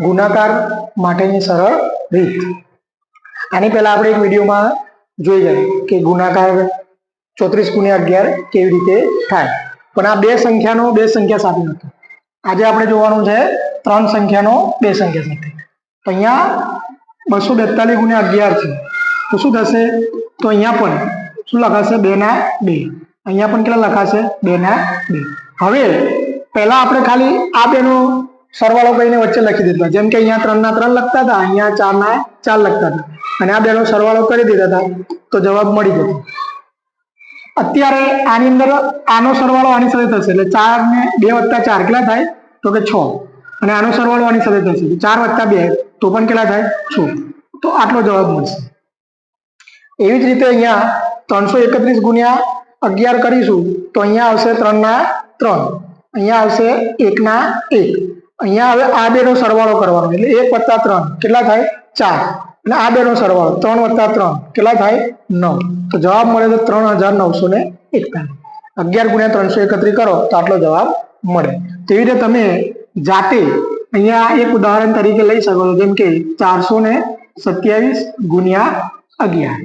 ગુણાકાર માટેની સરળ રીત. આની પહેલા આપણે એક વિડીયોમાં જોઈ જાય કે ગુણાકાર ચોત્રીસ ગુણ્યા અગિયાર કેવી રીતે થાય. પણ આ બે સંખ્યાનો બે સંખ્યા સાથે નથી. આજે આપણે જોવાનું છે ત્રણ સંખ્યાનો બે સંખ્યા સાથે. તો અહીંયા બસો બેતાલીસ ગુણ્યા અગિયાર છે. તો શું થશે? તો અહીંયા પણ શું લખાશે? બે ના બે. અહીંયા પણ કેટલા લખાશે? બે ના બે. હવે પહેલા આપણે ખાલી આ બેનો સરવાળો કરીને વચ્ચે લખી દેતા જેમ કે અહીંયા ત્રણ ના ત્રણ લખતા હતા, અહીંયા ચાર ના ચાર લખતા હતા. અને આ બેનો સરવાળો કરી દીધા હતા. તો જવાબ મળી જતો અત્યારે આની અંદર આનો સરવાળો આની સાથે થશે. એટલે ચાર ને બે વત્તા ચાર કેટલા થાય? તો કે છ. અને આનો સરવાળો આની સાથે થશે. ચાર વત્તા બે, તો પણ કેટલા થાય? છ. તો આટલો જવાબ મળશે. એવી જ રીતે અહીંયા ત્રણસો એકત્રીસ ગુણ્યા અગિયાર કરીશું, તો અહીંયા આવશે ત્રણ ના ત્રણ. અહીંયા આવશે એક ના એક. અહીંયા હવે આ બેનો સરવાળો કરવાનો એટલે એક વત્તા ત્રણ. કેટલા થાય? ચાર. અને આ બેનો સરવાળો. ત્રણ વત્તા ત્રણ. કેટલા થાય? નવ. તો જવાબ મળે તો ત્રણ હજાર નવસો ને એકતાલીસ અગિયાર ગુણ્યા ત્રણસો એકત્રીસ કરો તો આટલો જવાબ મળે. તેવી રીતે તમે જાતે અહીંયા એક ઉદાહરણ તરીકે લઈ શકો છો. જેમ કે ચારસો ને સત્યાવીસ ગુણ્યા અગિયાર.